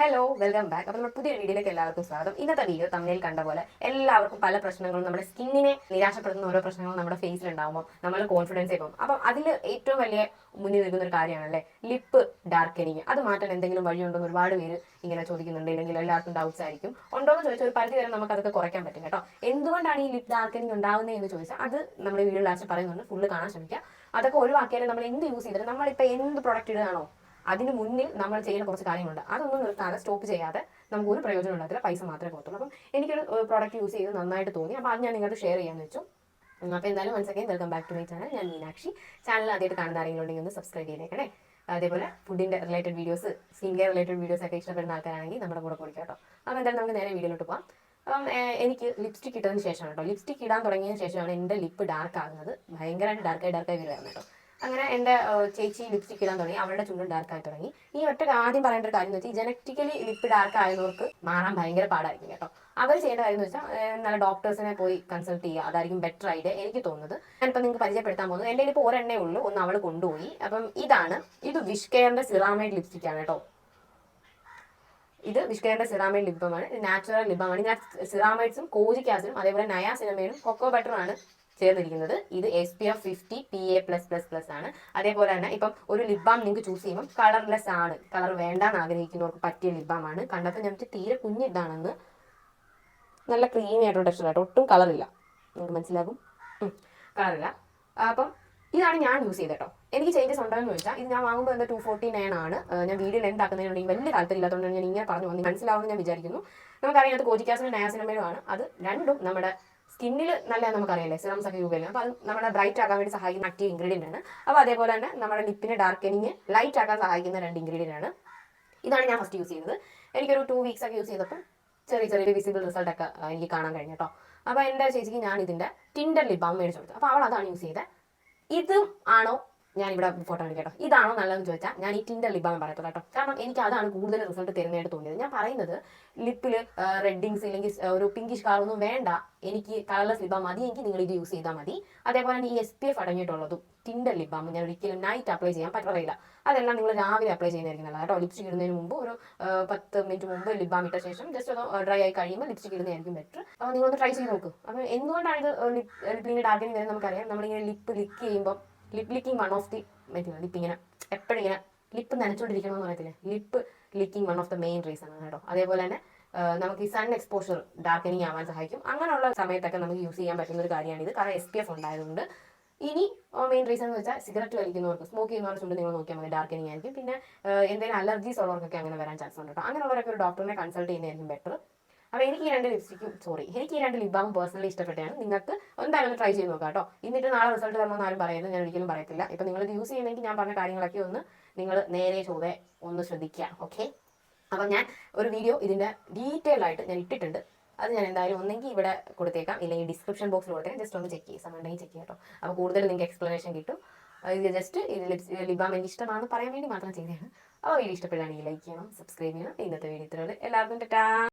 Hello welcome back അപ്പോൾ നമ്മുടെ പുതിയ വീഡിയോയിലേക്ക് എല്ലാവർക്കും സ്വാഗതം. ഇന്നത്തെ വീഡിയോ തമ്മിൽ കണ്ട പോലെ എല്ലാവർക്കും പല പ്രശ്നങ്ങളും നമ്മുടെ സ്കിന്നിനെ നിരാശപ്പെടുത്തുന്ന ഓരോ പ്രശ്നങ്ങളും നമ്മുടെ ഫേസിൽ ഉണ്ടാകുമ്പോൾ നമ്മൾ കോൺഫിഡൻസ് പോകും അപ്പം അതിൽ ഏറ്റവും വലിയ മുന്നിൽ നിൽക്കുന്ന ഒരു കാര്യമാണല്ലേ? ലിപ്പ് ഡാർക്കനിങ് അത് മാറ്റാൻ എന്തെങ്കിലും വഴിയുണ്ടോ എന്ന് ഒരുപാട് പേര് ഇങ്ങനെ ചോദിക്കുന്നുണ്ട്. ഇല്ലെങ്കിൽ എല്ലാവർക്കും ഡൗട്ട്സ് ആയിരിക്കും. ഉണ്ടോ എന്ന് ചോദിച്ചാൽ ഒരു പരിധി വരെ നമുക്ക് അതൊക്കെ കുറയ്ക്കാൻ പറ്റും കേട്ടോ. എന്തുകൊണ്ടാണ് ഈ ലിപ്പ് ഡാർക്കനിങ് ഉണ്ടാകുന്നത് എന്ന് ചോദിച്ചാൽ അത് നമ്മുടെ വീഡിയോ ലാസ്റ്റ് പറയുന്നുണ്ട്. ഫുള്ള് കാണാൻ ശ്രമിക്കുക. അതൊക്കെ ഒഴിവാക്കിയാലും നമ്മൾ എന്ത് യൂസ് ചെയ്തിട്ട് നമ്മളിപ്പോൾ എന്ത് പ്രൊഡക്റ്റ് ഇടുകയാണോ അതിന് മുന്നിൽ നമ്മൾ ചെയ്യുന്ന കുറച്ച് കാര്യങ്ങളുണ്ട്. അതൊന്നും നിർത്താതെ സ്റ്റോപ്പ് ചെയ്യാതെ നമുക്ക് ഒരു പ്രയോജനം ഉണ്ടാകത്തില്ല പൈസ മാത്രമേ പോകത്തുള്ളൂ. അപ്പം എനിക്കൊരു പ്രോഡക്റ്റ് യൂസ് ചെയ്ത് നന്നായിട്ട് തോന്നി. അപ്പോൾ അത് ഞാൻ നിങ്ങൾക്ക് ഷെയർ ചെയ്യാമെന്ന് വെച്ചു. അപ്പോൾ എന്തായാലും once again welcome back to my channel ഞാൻ മീനാക്ഷി. ചാനൽ ആദ്യമായിട്ട് കാണുന്ന ആരെങ്കിലും ഉണ്ടെങ്കിൽ ഒന്ന് സബ്സ്ക്രൈബ് ചെയ്തേക്കണേ. അതേപോലെ ഫുഡിന്റെ related videos skin care related videos ഒക്കെ ഇഷ്ടപ്പെടുന്ന ആൾക്കാരാണെങ്കിൽ നമ്മുടെ കൂടെ കൊടുക്കാം കേട്ടോ അപ്പോൾ എന്തായാലും നമുക്ക് നേരെ വീഡിയോയിലോട്ട് പോകാം അപ്പം എനിക്ക് ലിപ്സ്റ്റിക് ഇട്ടതിന് ശേഷമാണ് കേട്ടോ ലിപ്സ്റ്റിക് ഇടാൻ തുടങ്ങിയതിന് ശേഷമാണ് എന്റെ ലിപ്പ് ഡാർക്ക് ആകുന്നത്. ഭയങ്കരമായിട്ട് ഡാർക്കായി ഡാർക്കായി വരുമായിരുന്നു കേട്ടോ അങ്ങനെ എന്റെ ചേച്ചി ലിപ്സ്റ്റിക് ഇടാൻ തുടങ്ങി അവളുടെ ചുണ്ടും ഡാർക്ക് ആയി തുടങ്ങി. ഈ ഒറ്റ ആദ്യം പറയേണ്ട ഒരു കാര്യം എന്ന് വെച്ചാൽ ജനറ്റിക്കലി ലിപ്പ് ഡാർക്ക് ആയവർക്ക് മാറാൻ ഭയങ്കര പാടായിരിക്കും കേട്ടോ. അവർ ചെയ്യേണ്ട കാര്യം എന്ന് വെച്ചാൽ നല്ല ഡോക്ടേഴ്സിനെ പോയി കൺസൾട്ട് ചെയ്യുക. അതായിരിക്കും ബെറ്റർ ആയിട്ട് എനിക്ക് തോന്നുന്നത്. ഞാനിപ്പോൾ നിങ്ങൾക്ക് പരിചയപ്പെടുത്താൻ പോകുന്നത് എന്റെ ഇപ്പോൾ ഒരെണ്ണേ ഉള്ളൂ ഒന്ന് അവൾ കൊണ്ടുപോയി. അപ്പം ഇതാണ് ഇത് വിഷ് സിറാമൈഡ് ലിപ്സ്റ്റിക് ആണ് കേട്ടോ. ഇത് വിഷ്കേറിന്റെ സിറാമൈഡ് ഇത് നാച്ചുറൽ ലിബമാണ് ഇതിനകത്ത് സിറാമൈഡ്സും കോജിക് ആസിഡും അതേപോലെ നയാ സിനിമയിലും കൊക്കോ ബട്ടറുമാണ് ചേർന്നിരിക്കുന്നത്. ഇത് S P F fifty P A plus plus plus ആണ്. അതേപോലെ തന്നെ ഇപ്പം ഒരു ലിബാം നിങ്ങൾക്ക് ചൂസ് ചെയ്യുമ്പോൾ കളർലെസ് ആണ്. കളർ വേണ്ടാന്ന് ആഗ്രഹിക്കുന്നവർക്ക് പറ്റിയ ലിബാമാണ് കണ്ടപ്പോൾ വിചാരിച്ചു തീരെ കുഞ്ഞിതാണെന്ന് നല്ല ക്രീമി ആയിട്ടുള്ള ടെക്സ്റ്റർ ആയിട്ട് ഒട്ടും കളറില്ല നിങ്ങൾക്ക് മനസ്സിലാകും? കളറില്ല അപ്പം ഇതാണ് ഞാൻ യൂസ് ചെയ്തത് കേട്ടോ. എനിക്ക് ചേഞ്ചസ് ഉണ്ടോ എന്ന് ചോദിച്ചാൽ ഇത് ഞാൻ വാങ്ങുമ്പോൾ എന്താ ടു ഫോർട്ടി നയൻ ആണ്. ഞാൻ വീഡിയോ ലെൻത് ആക്കുന്നതിനുണ്ടെങ്കിൽ വലിയ താല്പര്യമില്ലാത്തതുകൊണ്ട് ഞാൻ ഇങ്ങനെ പറഞ്ഞു വന്നു മനസ്സിലാവുമെന്ന് ഞാൻ വിചാരിക്കുന്നു. നമുക്കറിയാം അത് കോജിക്കാസിനും നയാസിനമേലും ആണ് അത് രണ്ടും നമ്മുടെ സ്കിന്നിൽ നല്ല നമുക്കറിയാലേ സിറംസ് ഒക്കെ യൂസ് ചെയ്യുന്നത് അപ്പോൾ അത് നമ്മുടെ ബ്രൈറ്റ് ആക്കാൻ വേണ്ടി സഹായിക്കുന്ന ആക്റ്റീവ് ഇൻഗ്രീഡിയന്റ് ആണ്. അപ്പോൾ അതേപോലെ തന്നെ നമ്മുടെ ലിപ്പിനെ ഡാർക്കനിങ് ലൈറ്റ് ആക്കാൻ സഹായിക്കുന്ന രണ്ട് ഇൻഗ്രീഡിയന്റ് ആണ്. ഇതാണ് ഞാൻ ഫസ്റ്റ് യൂസ് ചെയ്തത് എനിക്കൊരു ടു വീക്സ് ഒക്കെ യൂസ് ചെയ്തപ്പോൾ ചെറിയ ചെറിയ വിസിബിൾ റിസൾട്ട് ഒക്കെ എനിക്ക് കാണാൻ കഴിഞ്ഞു കേട്ടോ അപ്പോൾ എന്റെ ചേച്ചിക്ക് ഞാൻ ഇതിന്റെ ടിൻഡർ ലിപ് ബാം മേടിച്ചു കൊടുത്തു. അപ്പോൾ അവൾ അതാണ് യൂസ് ചെയ്തത്. ഇതും ആണോ ഞാൻ ഇവിടെ ഫോട്ടോ ആണ് കേട്ടോ. ഇതാണോ നല്ലതെന്ന് ചോദിച്ചാൽ ഞാൻ ഈ ടിൻഡർ ലിബാന്ന് പറയട്ടോ കേട്ടോ. കാരണം എനിക്ക് അതാണ് കൂടുതൽ റിസൾട്ട് തരുന്നതായിട്ട് തോന്നിയത്. ഞാൻ പറയുന്നത് ലിപ്പിൽ റെഡിങ്സ് ഇല്ലെങ്കിൽ ഒരു പിങ്കിഷ് കളർ ഒന്നും വേണ്ട. എനിക്ക് കളർലെസ് ലിബാം മതി എനിക്ക് നിങ്ങൾ ഇത് യൂസ് ചെയ്താൽ മതി. അതേപോലെ തന്നെ ഈ എസ് പി എഫ് അടങ്ങിയിട്ടുള്ളതും ടിൻഡർ ലിബാം ഞാൻ ഒരിക്കലും നൈറ്റ് അപ്ലൈ ചെയ്യാൻ പറ്റുന്നില്ല അതെല്ലാം നിങ്ങൾ രാവിലെ അപ്ലൈ ചെയ്യുന്നതായിരിക്കും കേട്ടോ. ലിപ്സ്റ്റിക് ഇടുന്നതിന് മുമ്പ് ഒരു പത്ത് മിനിറ്റ് മുമ്പ് ലിബാം ഇട്ട ശേഷം ജസ്റ്റ് ഒന്ന് ഡ്രൈ ആയി കഴിയുമ്പോൾ ലിപ്സ്റ്റിക് ഇടുന്നതായിരിക്കും ബെറ്റർ നിങ്ങളൊന്ന് ട്രൈ ചെയ്ത് നോക്കും. അപ്പോൾ എന്തുകൊണ്ടാണ് ഇത് ലിപ് ലിപ്പിന്റെ ഡാർക്കനിങ് വരുന്നത് നമുക്കറിയാം. നമ്മളിങ്ങനെ ലിപ്പ് ലിക്ക് ചെയ്യുമ്പോൾ lip licking one of the lip ഇങ്ങനെ എപ്പോഴും ഇങ്ങനെ ലിപ്പ് നനച്ചുകൊണ്ടിരിക്കണമെന്ന് പറയത്തില്ല lip licking one of the main reason ആണ് കേട്ടോ. അതേപോലെ തന്നെ നമുക്ക് ഈ സൺ എക്സ്പോഷർ ഡാർക്കനിങ് ആവാൻ സഹായിക്കും. അങ്ങനെയുള്ള സമയത്തൊക്കെ നമുക്ക് യൂസ് ചെയ്യാൻ പറ്റുന്ന ഒരു കാര്യമാണ് ഇത്. കാരണം എസ് പി എഫ് ഉണ്ടായതുകൊണ്ട്. ഇനി മെയിൻ റീസൺ എന്ന് വെച്ചാൽ സിഗരറ്റ് വലിക്കുന്നവർക്ക് സ്മോക്ക് ചെയ്യുന്നവർക്ക് ചുണ്ട് നിങ്ങൾ നോക്കിയാൽ മതി ഡാർക്കനിങ് ആയിരിക്കും. പിന്നെ എന്തെങ്കിലും അലർജീസ് ഉള്ളവർക്കൊക്കെ അങ്ങനെ വരാൻ ചാൻസ് ഉണ്ട് കേട്ടോ. അങ്ങനെയുള്ളവരൊക്കെ ഒരു ഡോക്ടറിനെ കൺസൾട്ട് ചെയ്യുന്നതായിരിക്കും ബെറ്റർ അപ്പോൾ എനിക്ക് ഈ രണ്ട് ലിപ്സ്റ്റിക്കും സോറി എനിക്ക് ഈ രണ്ട് ലിപ് ബാം പേഴ്സണലി ഇഷ്ടപ്പെട്ടാണ് നിങ്ങൾക്ക് എന്തായാലും ട്രൈ ചെയ്ത് നോക്കാം കേട്ടോ. എന്നിട്ട് നാളെ റിസൾട്ട് തരണമെന്ന് ആരും പറയുന്നത് ഞാൻ ഒരിക്കലും പറയത്തില്ല. ഇപ്പം നിങ്ങൾ യൂസ് ചെയ്യണമെങ്കിൽ ഞാൻ പറഞ്ഞ കാര്യങ്ങളൊക്കെ ഒന്ന് നിങ്ങൾ നേരെ ചൊവ്വെ ഒന്ന് ശ്രദ്ധിക്കുക ഓക്കെ അപ്പം ഞാൻ ഒരു വീഡിയോ ഇതിന്റെ ഡീറ്റെയിൽ ആയിട്ട് ഞാൻ ഇട്ടിട്ടുണ്ട്. അത് ഞാൻ എന്തായാലും ഒന്നെങ്കിൽ ഇവിടെ കൊടുത്തേക്കാം. ഇല്ലെങ്കിൽ ഡിസ്ക്രിപ്ഷൻ ബോക്സിൽ കൊടുത്തേക്കാം. ജസ്റ്റ് ഒന്ന് ചെക്ക് ചെയ്യും സമയമുണ്ടെങ്കിൽ ചെക്ക് ചെയ്യാം കേട്ടോ. അപ്പോൾ കൂടുതൽ നിങ്ങൾക്ക് എക്സ്പ്ലനേഷൻ കിട്ടും. ഇത് ജസ്റ്റ് ലിബാം എനിക്ക് ഇഷ്ടമാണെന്ന് പറയാൻ വേണ്ടി മാത്രം ചെയ്തതാണ്. അപ്പോൾ വീഡിയോ ഇഷ്ടപ്പെടുകയാണെങ്കിൽ ലൈക്ക് ചെയ്യണം സബ്സ്ക്രൈബ് ചെയ്യണം. ഇന്നത്തെ വീഡിയോ ഇത്രയുള്ളൂ എല്ലാവർക്കും ടാ